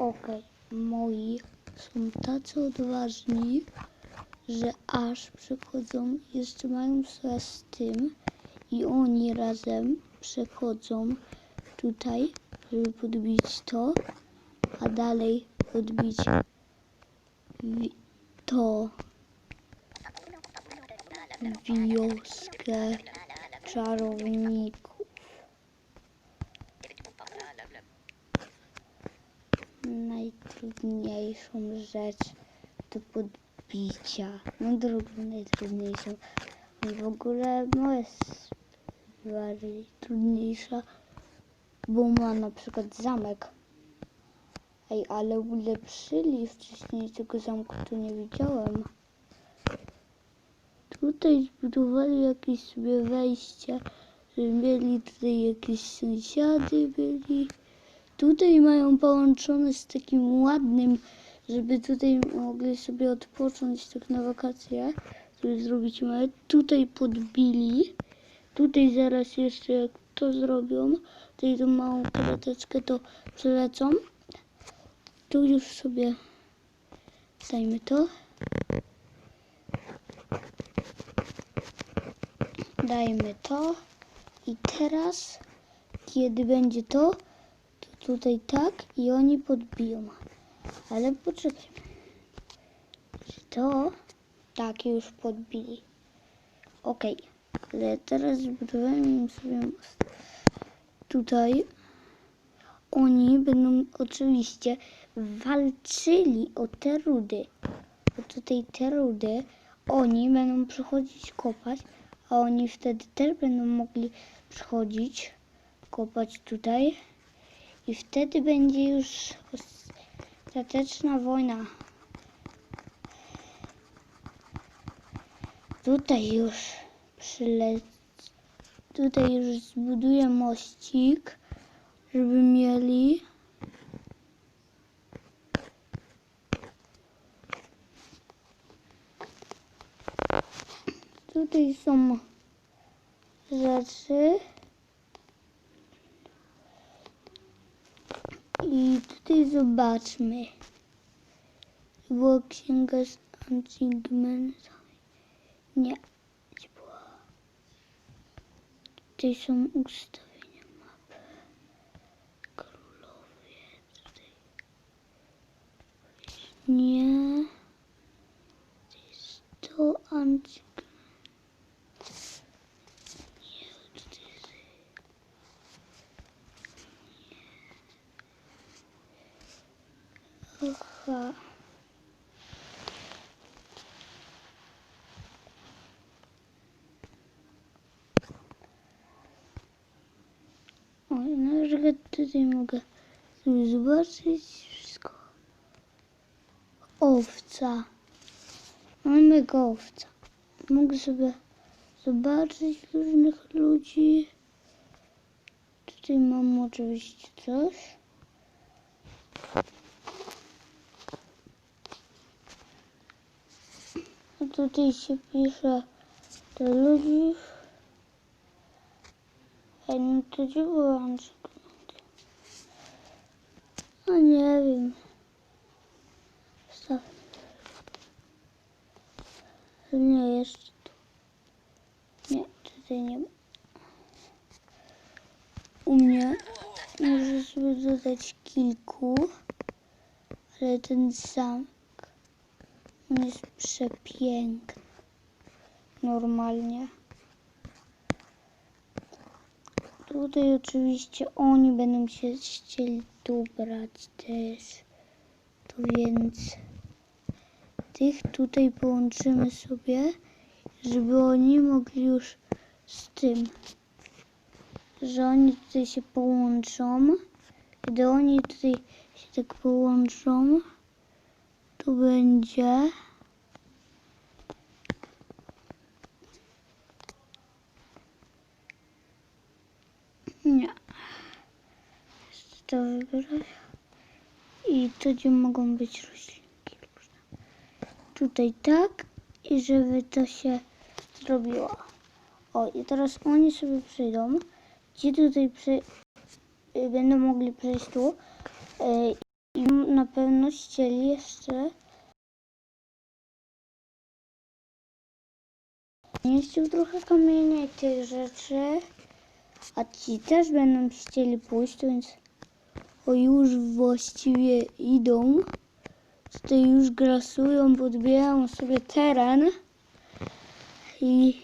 Okej, moi są tacy odważni, że aż przychodzą, jeszcze mają coś z tym i oni razem przechodzą tutaj, żeby podbić to, a dalej podbić to wioskę czarowników. Najtrudniejszą rzecz do podbicia. No drugą najtrudniejszą. W ogóle no jest bardziej trudniejsza, bo ma na przykład zamek. Ej, ale ulepszyli wcześniej tego zamku, to nie widziałem. Tutaj zbudowali jakieś sobie wejście, że mieli tutaj jakieś sąsiady byli. Tutaj mają połączone z takim ładnym, żeby tutaj mogli sobie odpocząć tak na wakacje, żeby zrobić małe. Tutaj podbili. Tutaj zaraz jeszcze jak to zrobią, tutaj tą małą krateczkę to przelecą. Tu już sobie dajmy to. Dajmy to. I teraz, kiedy będzie to, to tutaj tak i oni podbiją. Ale poczekaj. Czy to? Tak, już podbili. Okej. Ale teraz zbudowałem sobie most. Tutaj oni będą oczywiście walczyli o te rudy. Bo tutaj te rudy oni będą przychodzić kopać, a oni wtedy też będą mogli przychodzić kopać tutaj. I wtedy będzie już ostateczna wojna. Tutaj już przylec. Tutaj już zbuduję mościk, żeby mieli. Tutaj są rzeczy. I tutaj zobaczmy. Była księga z Antigment. Nie. Gdzie była? Tutaj są ustawienia mapy. Królowie. Tutaj. Nie. To jest to Antigment. Nie, tutaj jest Oj, na przykład tutaj mogę sobie zobaczyć wszystko. Owca. Mamy go owca. Mogę sobie zobaczyć różnych ludzi. Tutaj mam oczywiście coś. Tutaj się pisze do ludzi. Ej, no to gdzie był Andrzej? No nie wiem. Staw. Nie, jeszcze tu. Nie, tutaj nie ma. U mnie może sobie dodać kilku, ale ten zamek jest przepiękny. Normalnie. Tutaj oczywiście oni będą się chcieli dobrać też. To więc tych tutaj połączymy sobie, żeby oni mogli już z tym, że oni tutaj się połączą. Gdy oni tutaj się tak połączą, to będzie nie. To wybrać. I to gdzie mogą być roślinki. Tutaj tak i żeby to się zrobiło. O i teraz oni sobie przyjdą. Ci tutaj przy, będą mogli przejść tu. Na pewno ścieli jeszcze. Niszczył trochę kamienia i tych rzeczy. A ci też będą chcieli pójść, więc o już właściwie idą. Tutaj już grasują, podbijają sobie teren i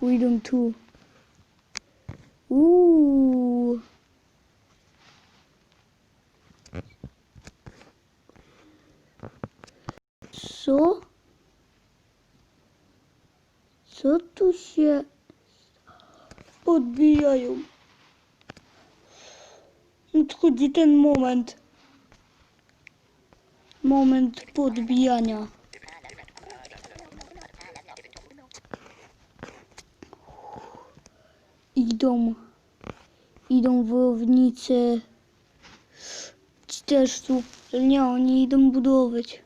pójdą tu. Uuu. Co? Co tu się odbijają? Nadchodzi ten moment. Moment podbijania. Idą. Idą wojownicy. Ci też tu. Nie, oni idą budować.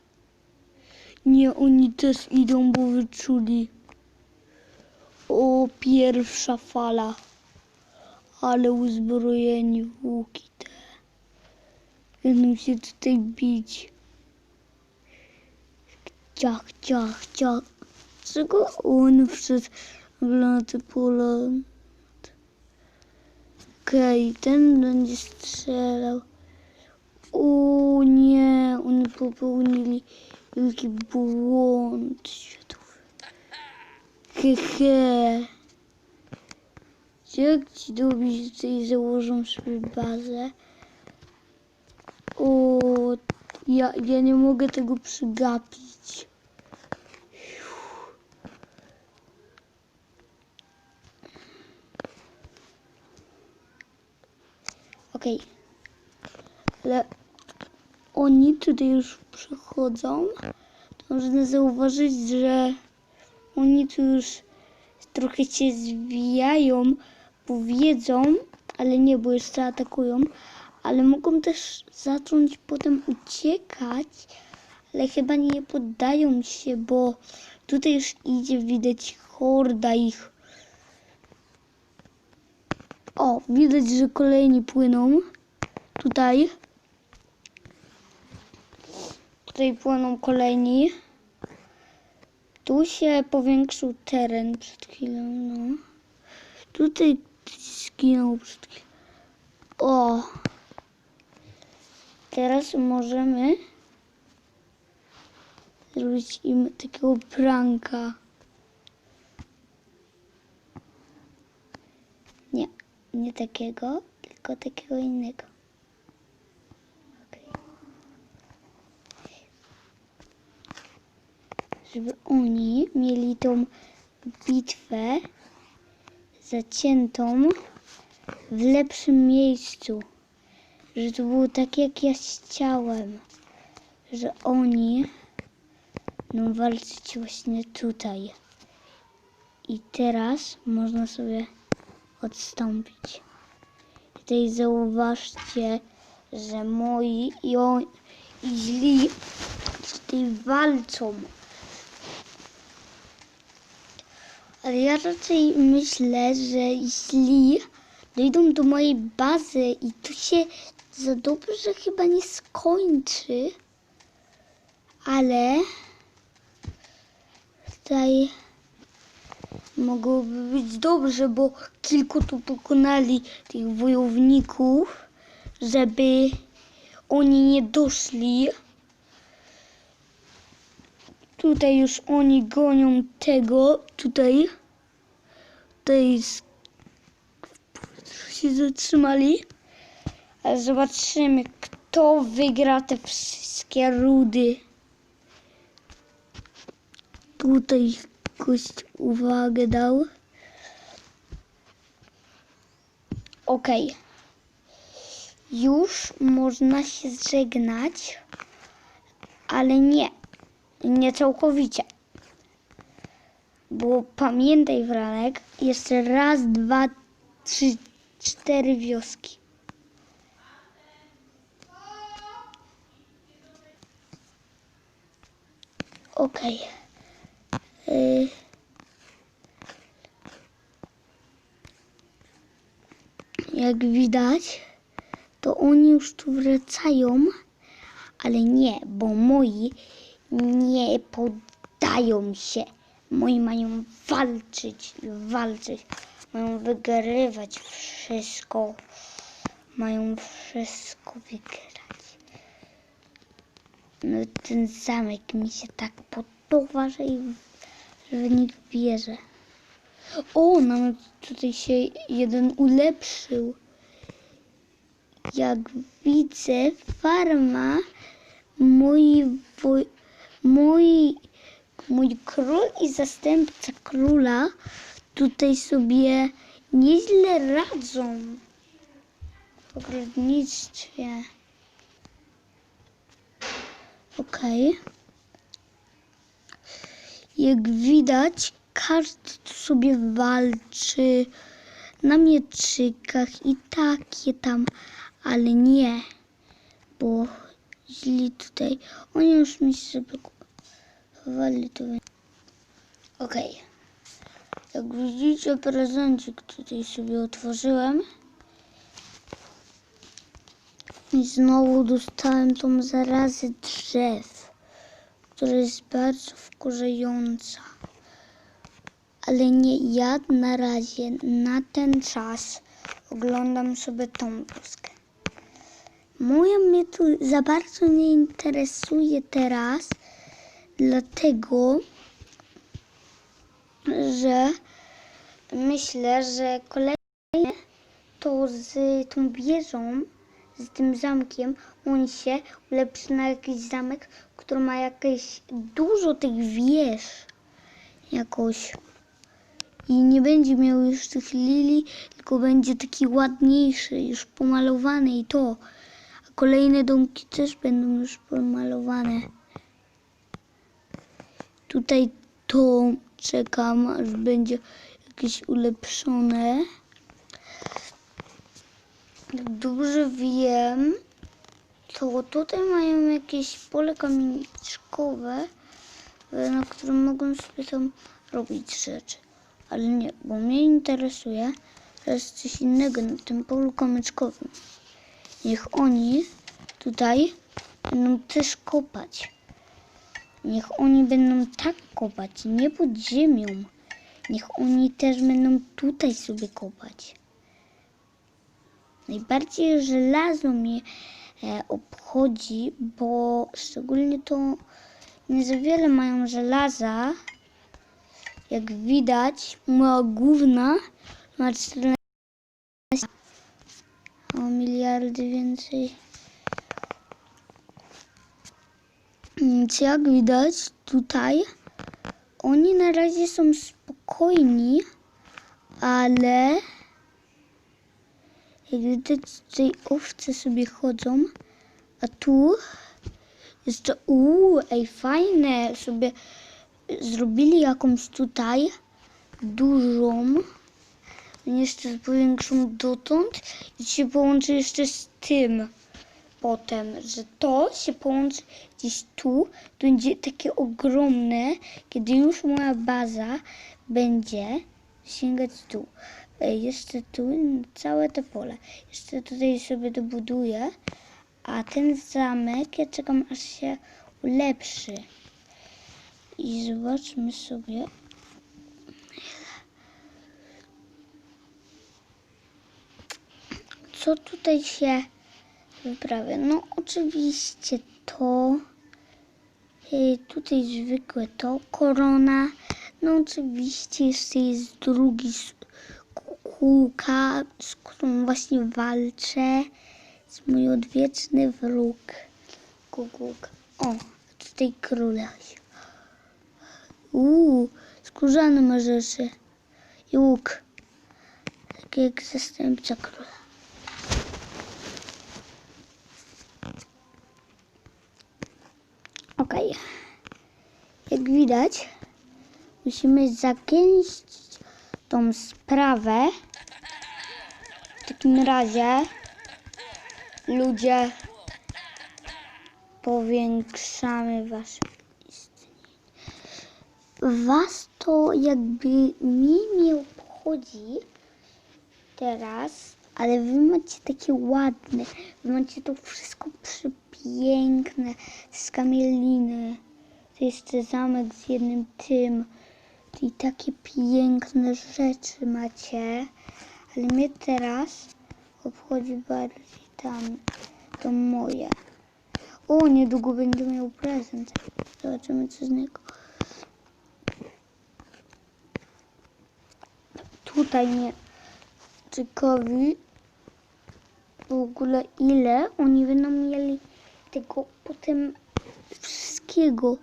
Nie, oni też idą, bo wyczuli. O, pierwsza fala. Ale uzbrojeni w łuki te. Będą się tutaj bić. Ciach, ciach, ciach. Czego on wszedł te pola? Okej, ten będzie strzelał. O nie, oni popełnili wielki błąd światowy. Hehe. Jak ci dobić tutaj założą sobie bazę? O, ja, ja nie mogę tego przegapić. Okej. Ale oni tutaj już przychodzą. To można zauważyć, że oni tu już trochę się zwijają, bo wiedzą, ale nie, bo jeszcze atakują, ale mogą też zacząć potem uciekać, ale chyba nie poddają się, bo tutaj już idzie widać horda ich. O, widać, że kolejni płyną. Tutaj. Tutaj płyną kolejni. Tu się powiększył teren przed chwilą, no. Tutaj zginął przed chwilą. O! Teraz możemy zrobić im takiego pranka. Nie, nie takiego, tylko takiego innego. Okej. Żeby oni mieli tą bitwę zaciętą w lepszym miejscu. Że to było tak, jak ja chciałem. Że oni będą walczyć właśnie tutaj. I teraz można sobie odstąpić. Tutaj zauważcie, że moi i, on, i źli tutaj walczą. Ale ja raczej myślę, że źli dojdą do mojej bazy i to się za dobrze chyba nie skończy. Ale tutaj mogłoby być dobrze, bo kilku tu pokonali tych wojowników, żeby oni nie doszli. Tutaj już oni gonią tego, tutaj, z- się zatrzymali. Ale zobaczymy, kto wygra te wszystkie rudy. Tutaj gość uwagę dał. Okej. Już można się żegnać, ale nie. Nie całkowicie. Bo pamiętaj, Franek, jeszcze raz, dwa, trzy, cztery wioski. Okej. Y, Jak widać, to oni już tu wracają, Ale nie, bo moi nie poddają się. Moi mają walczyć, walczyć. Mają wygrywać wszystko. Mają wszystko wygrać. No ten zamek mi się tak podoba, że, w nich wierzę. O, nawet tutaj się jeden ulepszył. Jak widzę, farma, woj- mój, mój król i zastępca króla tutaj sobie nieźle radzą w ogrodnictwie. Okej. Jak widać, każdy tu sobie walczy na mieczykach i takie tam, ale nie, bo źli tutaj. Oni już mi się chowali tu. Okej. Jak widzicie, prezencik tutaj sobie otworzyłem. I znowu dostałem tą zarazę drzew, która jest bardzo wkurzająca. Ale nie, ja na razie, na ten czas oglądam sobie tą bluzkę. Moja mnie tu za bardzo nie interesuje teraz, dlatego, że myślę, że kolejne to z tą wieżą, z tym zamkiem, on się ulepszy na jakiś zamek, który ma jakieś dużo tych wież jakoś. I nie będzie miał już tych lilii, tylko będzie taki ładniejszy, już pomalowany i to. A kolejne domki też będą już pomalowane. Tutaj to czekam, aż będzie jakieś ulepszone. Jak dobrze wiem, to tutaj mają jakieś pole kamieniczkowe, e, na którym mogą sobie tam robić rzeczy. Ale nie, bo mnie interesuje teraz coś innego na tym polu kamyczkowym. Niech oni tutaj będą też kopać. Niech oni będą tak kopać, nie pod ziemią. Niech oni też będą tutaj sobie kopać. Najbardziej żelazo mnie e, obchodzi, bo szczególnie to nie za wiele mają żelaza. Jak widać, moja główna ma 14 o miliardy więcej. Więc jak widać tutaj, oni na razie są spokojni, ale jak widać tutaj owce sobie chodzą, a tu jeszcze, uuu, ej fajne, sobie zrobili jakąś tutaj dużą, jeszcze powiększą dotąd i się połączy jeszcze z tym potem, że to się połączy gdzieś tu, to będzie takie ogromne, kiedy już moja baza będzie sięgać tu. Jeszcze tu całe to pole. Jeszcze tutaj sobie dobuduję, a ten zamek ja czekam aż się ulepszy. I zobaczmy sobie. Co tutaj się wyprawia? No oczywiście to. y, Tutaj zwykłe to. Korona. No oczywiście jeszcze jest drugi kukułka, z którą właśnie walczę. Jest mój odwieczny wróg. Kukułka. O, tutaj króla. Uuu, skórzane ma rzeczy. I łuk. Tak jak zastępca króla. Okej. Jak widać, musimy zakończyć tą sprawę. W takim razie ludzie powiększamy wasze istnienie. Was to jakby nie obchodzi teraz, ale wy macie takie ładne, wy macie to wszystko przepiękne, z kamieliny. To jeszcze zamek z jednym tym. I takie piękne rzeczy macie, ale mnie teraz obchodzi bardziej tam, to moje. O, niedługo będę miał prezent. Zobaczymy, co z niego. Tutaj mnie ciekawi w ogóle ile oni będą mieli tego potem wszystkiego,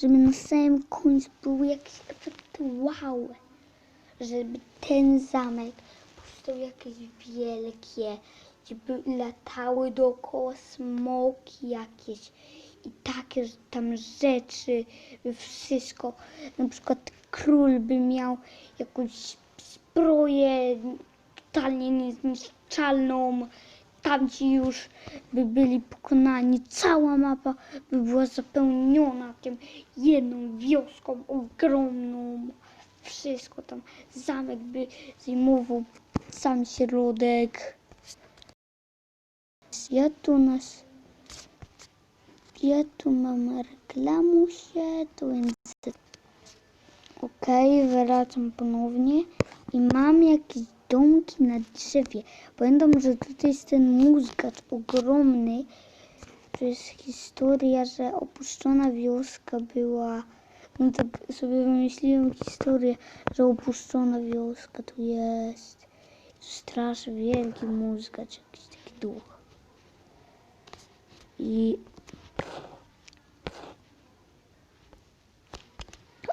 żeby na samym końcu był jakiś efekt wow, żeby ten zamek powstał jakieś wielkie, gdzie by latały dookoła smoki jakieś i takie tam rzeczy, wszystko, na przykład król by miał jakąś zbroję totalnie niezniszczalną, tamci już by byli pokonani, cała mapa by była zapełniona tym jedną wioską ogromną, wszystko tam, zamek by zajmował sam środek. Ja tu nas, ja tu mam reklamusie, to więc Okej, wracam ponownie. I mam jakieś domki na drzewie. Pamiętam, że tutaj jest ten mózgacz ogromny. To jest historia, że opuszczona wioska była. No tak sobie wymyśliłem historię, że opuszczona wioska tu jest. Strasznie wielki mózgacz, jakiś taki duch. I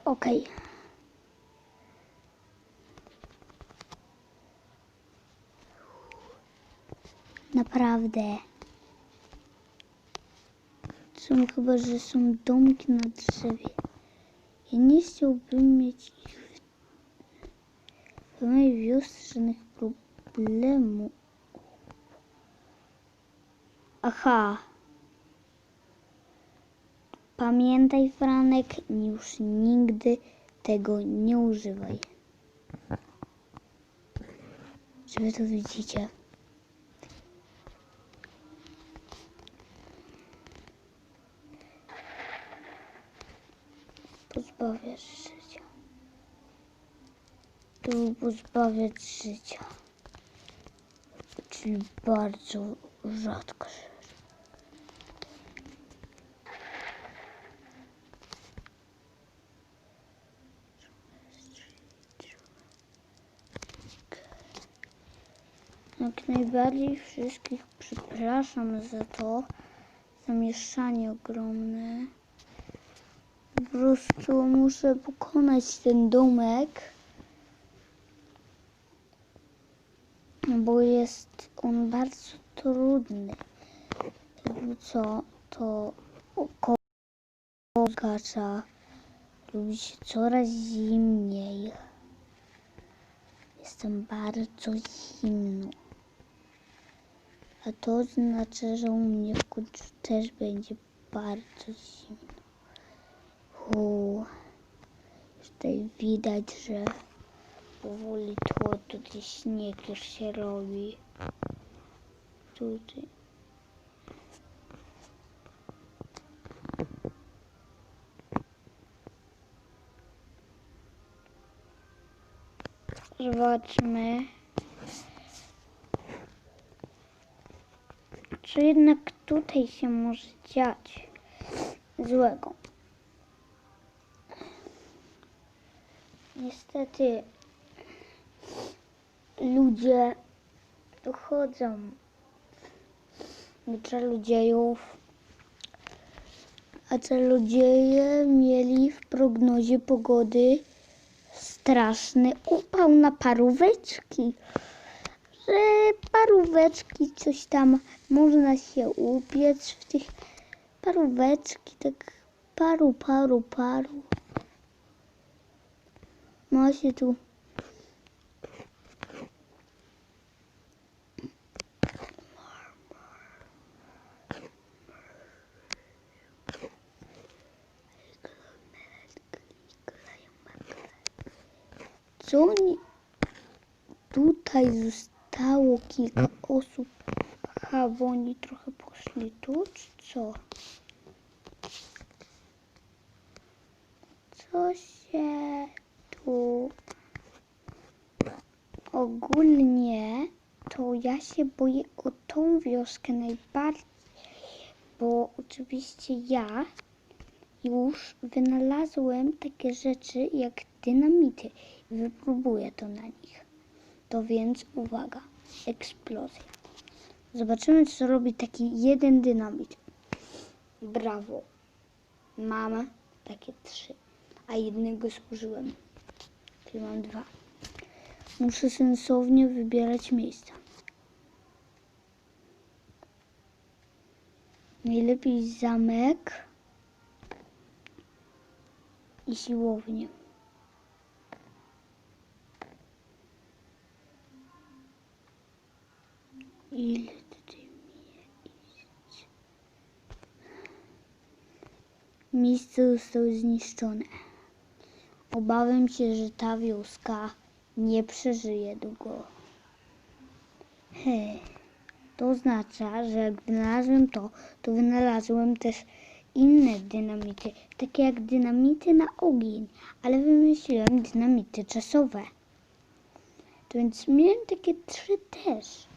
okej. Naprawdę. Są chyba, że są domki na drzewie. Ja nie chciałbym mieć ich w, mojej wiosce żadnych problemów. Aha. Pamiętaj, Franek, już nigdy tego nie używaj. Czy to widzicie? Pozbawiasz życia. Tu pozbawiać życia. Czyli bardzo rzadko rzecz. Jak najbardziej wszystkich przepraszam za to zamieszanie ogromne. Po prostu muszę pokonać ten domek, bo jest on bardzo trudny. Jakby co, to około gacza robi się coraz zimniej. Jestem bardzo zimno. A to znaczy, że u mnie w końcu też będzie bardzo zimno. Już Tutaj widać, że powoli tło tutaj śnieg już się robi. Tutaj. Zobaczmy. Co jednak tutaj się może dziać złego? Niestety ludzie dochodzą do czarodziejów, a czarodzieje mieli w prognozie pogody? Straszny upał na paróweczki, że paróweczki coś tam można się upiec w tych paróweczki, tak paru, paru, paru. Ma się tu Co oni tutaj? Zostało kilka osób. Aha, bo oni trochę poszli tu, czy co? Co się tu... Ogólnie to ja się boję o tą wioskę najbardziej, bo oczywiście ja już wynalazłem takie rzeczy jak dynamity i wypróbuję to na nich. To więc uwaga, eksplozja. Zobaczymy, co robi taki jeden dynamit. Brawo. Mam takie trzy, a jednego zużyłem. Czyli mam dwa. Muszę sensownie wybierać miejsca. Najlepiej zamek i siłownię. Ile tutaj miejsc? Miejsce zostało zniszczone. Obawiam się, że ta wioska nie przeżyje długo. He. To oznacza, że jak wynalazłem to, to wynalazłem też inne dynamity, takie jak dynamity na ogień, ale wymyśliłem dynamity czasowe. To więc miałem takie trzy też.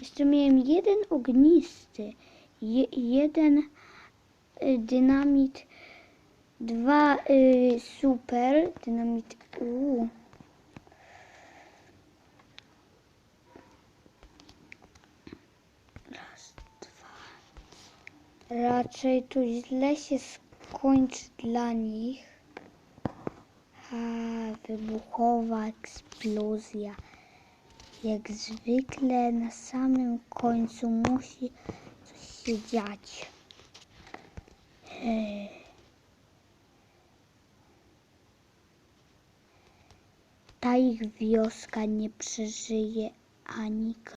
Jeszcze miałem jeden ognisty, je, jeden y, dynamit, dwa y, super dynamity. Uu. Raz, dwa. Raczej to źle się skończy dla nich. A, wybuchowa eksplozja. Jak zwykle na samym końcu musi coś się dziać. Ta ich wioska nie przeżyje ani